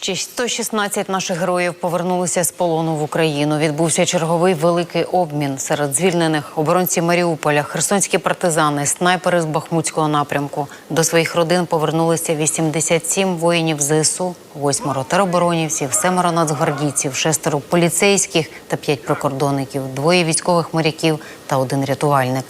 Ще 116 наших героїв повернулися з полону в Україну. Відбувся черговий великий обмін серед звільнених оборонці Маріуполя, херсонські партизани, снайпери з Бахмутського напрямку. До своїх родин повернулися 87 воїнів ЗСУ, восьмеро тероборонівців, семеро нацгвардійців, шестеро поліцейських та п'ять прикордонників, двоє військових моряків та один рятувальник.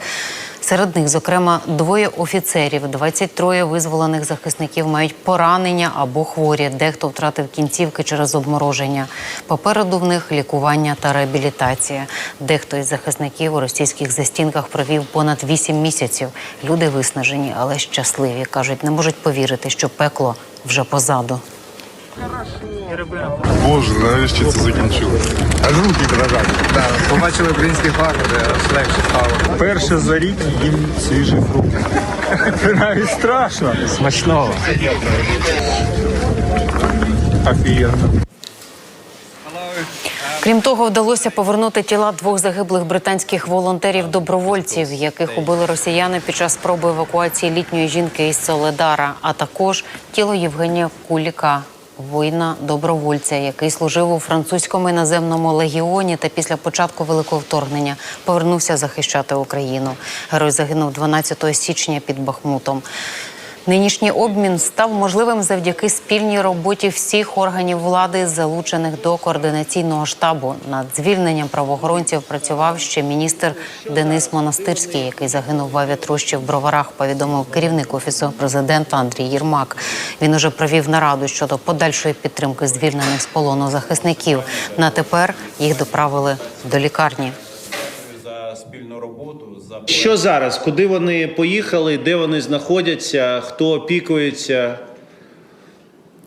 Серед них, зокрема, двоє офіцерів, 23 визволених захисників мають поранення або хворі. Дехто втратив кінцівки через обмороження. Попереду в них лікування та реабілітація. Дехто із захисників у російських застінках провів понад 8 місяців. Люди виснажені, але щасливі. кажуть, не можуть повірити, що пекло вже позаду. Боже, нарешті це закінчилось. Аж руки дрожать. Да, побачили українські флаги, аж легше стало. Перше за рік їм свіжі фрукти. Це навіть страшно. Смачного. Офігенно. Крім того, вдалося повернути тіла двох загиблих британських волонтерів-добровольців, яких убили росіяни під час спроби евакуації літньої жінки із Соледара, а також тіло Євгенія Куліка. Воїна добровольця, який служив у французькому іноземному легіоні та після початку великого вторгнення повернувся захищати Україну. Герой загинув 12 січня під Бахмутом. Нинішній обмін став можливим завдяки спільній роботі всіх органів влади, залучених до координаційного штабу. Над звільненням правоохоронців працював ще міністр Денис Монастирський, який загинув в авіатрощі в броварах. Повідомив керівник офісу президента Андрій Єрмак. Він уже провів нараду щодо подальшої підтримки звільнених з полону захисників. На тепер їх доправили до лікарні. Спільну роботу за Що зараз? Куди вони поїхали? Де вони знаходяться? Хто опікується?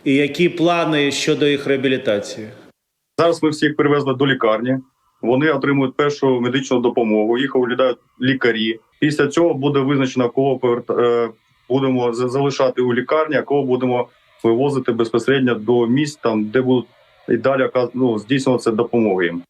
І які плани щодо їх реабілітації? Зараз ми всіх перевезли до лікарні. Вони отримують першу медичну допомогу. Їх оглядають лікарі. Після цього буде визначено, кого е, будемо залишати у лікарні, а кого будемо вивозити безпосередньо до місць, там де будуть і далі ну, здійснюватися допомоги їм.